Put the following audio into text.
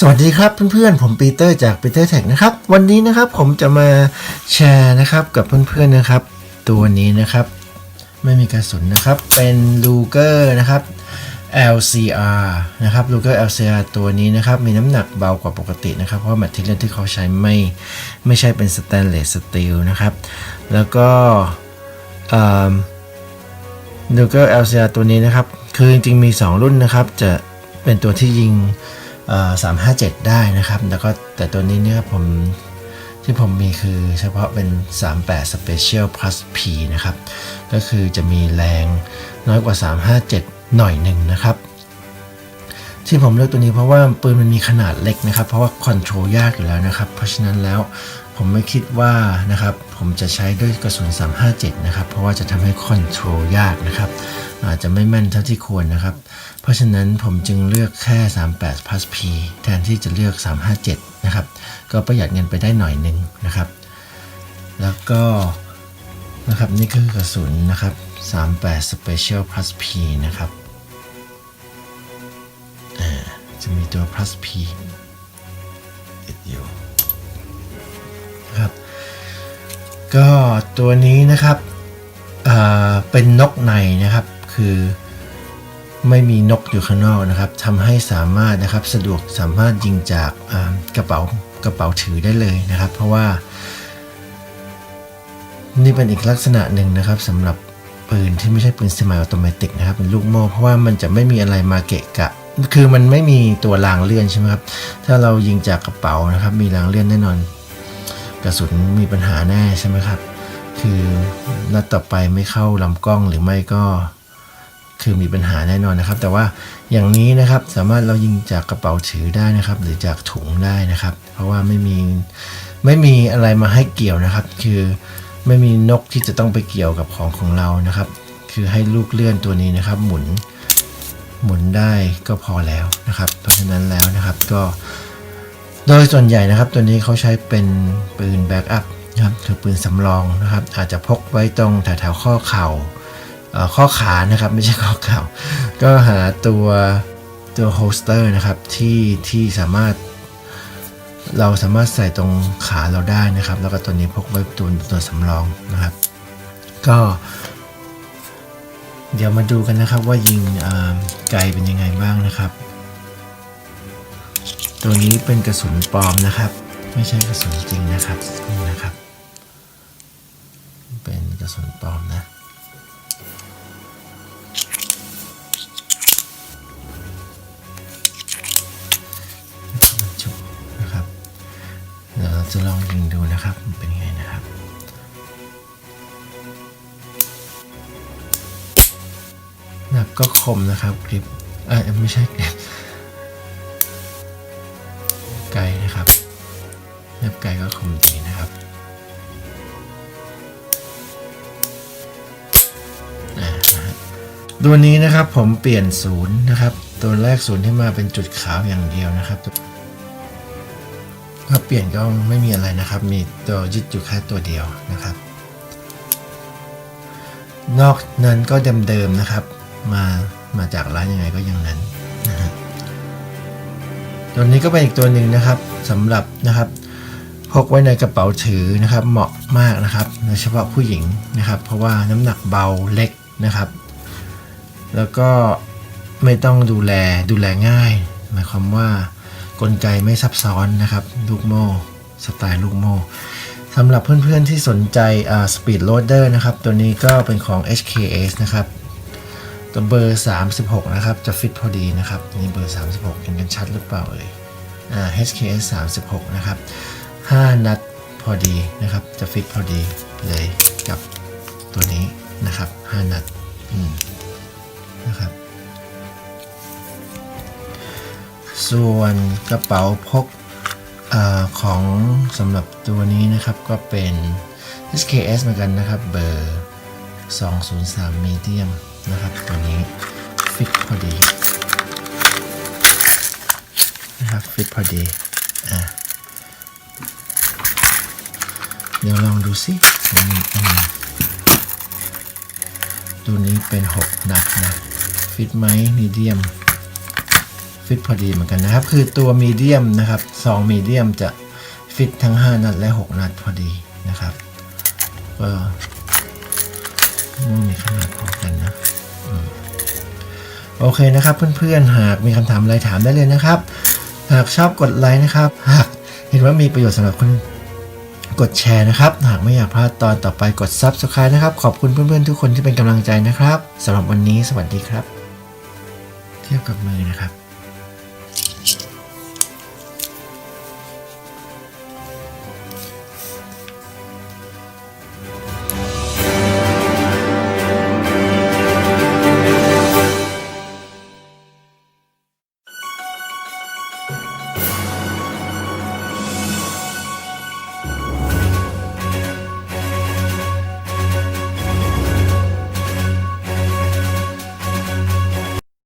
สวัสดีครับเพื่อนๆ ผมปีเตอร์จากปีเตอร์แท็กนะครับ วันนี้นะครับผมจะมาแชร์นะครับกับเพื่อนๆนะครับ ตัวนี้นะครับ ไม่มีกระสุนนะครับ เป็นลูเกอร์นะครับ LCR นะครับลูเกอร์ LCR ตัวนี้นะครับ มีน้ำหนักเบากว่าปกตินะครับ เพราะว่าแมทเทียลที่เขาใช้ไม่ไม่ใช่เป็นสแตนเลสสตีลนะครับ แล้วก็ลูเกอร์ LCR ตัวนี้นะครับ คือจริงๆมี 2 รุ่นนะครับ จะเป็นตัวที่ยิง สามห้าเจ็ดได้นะครับ แล้วก็แต่ตัวนี้เนี่ยผมที่ผมมีคือเฉพาะเป็น 38 Special Plus P นะครับ ก็คือจะมีแรงน้อยกว่า 357 หน่อยหนึ่งนะครับ ที่ผมเลือกตัวนี้เพราะว่าปืนมันมีขนาดเล็กนะครับ เพราะว่าคอนโทรลยากอยู่แล้วนะครับ เพราะฉะนั้นแล้ว ผมไม่คิดว่านะครับผมจะใช้ด้วยกระสุน 357 นะครับ เพราะว่าจะทำให้คอนโทรลยากนะครับ อาจจะไม่แม่นเท่าที่ควรนะครับ เพราะฉะนั้นผมจึงเลือกแค่ 38 plus P แทนที่จะเลือก 357 นะครับ ก็ประหยัดเงินไปได้หน่อยหนึ่งนะครับ แล้วก็นะครับนี่คือกระสุนนะครับ 38 Special plus P นะครับจะมีตัว plus P ก็ตัวนี้นะครับเป็นนกในนะครับ คือไม่มีนกอยู่ข้างนอกนะครับทำให้สามารถนะครับสะดวกสามารถยิงจากกระเป๋ากระเป๋าถือได้เลยนะครับ เพราะว่า นี่เป็นอีกลักษณะหนึ่งนะครับสำหรับปืนที่ไม่ใช่ปืน semi automatic นะครับเป็นลูกโม่เพราะว่ามันจะไม่มีอะไรมาเกะกะ คือมันไม่มีตัวรางเลื่อนใช่ไหมครับถ้าเรายิงจากกระเป๋านะครับ มีรางเลื่อนแน่นอน กระสุนมีปัญหาแน่ใช่ไหมครับ คือนัดต่อไปไม่เข้าลำกล้องหรือไม่ก็ คือมีปัญหาแน่นอนนะครับ แต่ว่าอย่างนี้นะครับสามารถเรายิงจากกระเป๋าถือได้นะครับ หรือจากถุงได้นะครับ เพราะว่าไม่มีไม่มีอะไรมาให้เกี่ยวนะครับ คือไม่มีนกที่จะต้องไปเกี่ยวกับของของเรานะครับ คือให้ลูกเลื่อนตัวนี้นะครับ หมุนหมุนได้ก็พอแล้วนะครับ เพราะฉะนั้นแล้วนะครับก็ โดยส่วนใหญ่นะครับตัวนี้เขาใช้เป็นปืนแบ็กอัพนะครับคือปืนสำรองนะครับ อาจจะพกไว้ตรงแถวๆข้อเข่าเอ่อข้อขานะครับไม่ใช่ข้อเข่า ก็หาตัวตัวโฮสเตอร์นะครับที่ที่สามารถเราสามารถใส่ตรงขาเราได้นะครับ แล้วก็ตัวนี้พกไว้ตัวตัวสำรองนะครับ ก็ เดี๋ยวมาดูกันนะครับว่ายิงไกลเป็นยังไงบ้างนะครับ ตัวนี้เป็นกระสุนปลอมนะครับ ไม่ใช่กระสุนจริงนะครับนี่นะครับ เป็นกระสุนปลอมนะมันจุกนะครับเดี๋ยวเราจะลองยิงดูนะครับ เป็นไงนะครับ หนักก็คมนะครับคลิปเอ้ยไม่ใช่คลิป ไกลก็คมดีนะครับตัวนี้นะครับผมเปลี่ยนศูนย์นะครับ ตัวแรกศูนย์ที่มาเป็นจุดขาวอย่างเดียวนะครับถ้าเปลี่ยนก็ไม่มีอะไรนะครับ มีตัวยึดอยู่แค่ตัวเดียวนะครับ นอกนั้นก็เดิมๆนะครับ มามาจากร้านยังไงก็อย่างนั้นนะฮะตัวนี้ก็เป็นอีกตัวหนึ่งนะครับสำหรับนะครับ พกไว้ในกระเป๋าถือนะครับ เหมาะมากนะครับโดยเฉพาะผู้หญิงนะครับ เพราะว่าน้ำหนักเบาเล็กนะครับ แล้วก็ไม่ต้องดูแลดูแลง่าย หมายความว่ากลไกไม่ซับซ้อนนะครับ ลูกโม่สไตล์ลูกโม่สำหรับเพื่อนๆที่สนใจอ่า Speed Loader นะครับ ตัวนี้ก็เป็นของ HKS นะครับตัวเบอร์ 36 นะครับ จะฟิตพอดีนะครับนี่เบอร์ 36 เห็นกันชัดหรือเปล่าเอ่ยอ่า HKS 36 นะครับ 5 นัดพอดีนะครับ จะฟิตพอดีเลยกับตัวนี้นะครับ 5 นัดนะครับ ส่วนกระเป๋าพกอของสำหรับตัวนี้นะครับก็เป็น SKS เหมือนกันนะครับ เบอร์ 203 medium นะครับ ตัวนี้ฟิตพอดีนะครับฟิตพอดีอะ เดี๋ยวลองดูสิตัวนี้อันนี้ตัวนี้เป็น6นัดนะ ฟิตไหมมีเดียม ฟิตพอดีเหมือนกันนะครับ คือตัวมีเดียมนะครับซองมีเดียมจะฟิตทั้ง 5 นัดและ 6 นัดพอดีนะครับ ก็มีขนาดพอกันนะโอเคนะครับเพื่อนๆ หากมีคำถามอะไรถามได้เลยนะครับ หากชอบกดไลค์นะครับ หากเห็นว่ามีประโยชน์สำหรับคุณ กดแชร์นะครับ หากไม่อยากพลาดตอนต่อไปกด Subscribe นะครับ ขอบคุณเพื่อนๆทุกคนที่เป็นกำลังใจนะครับสำหรับวันนี้สวัสดีครับ เทียบกับมือนะครับ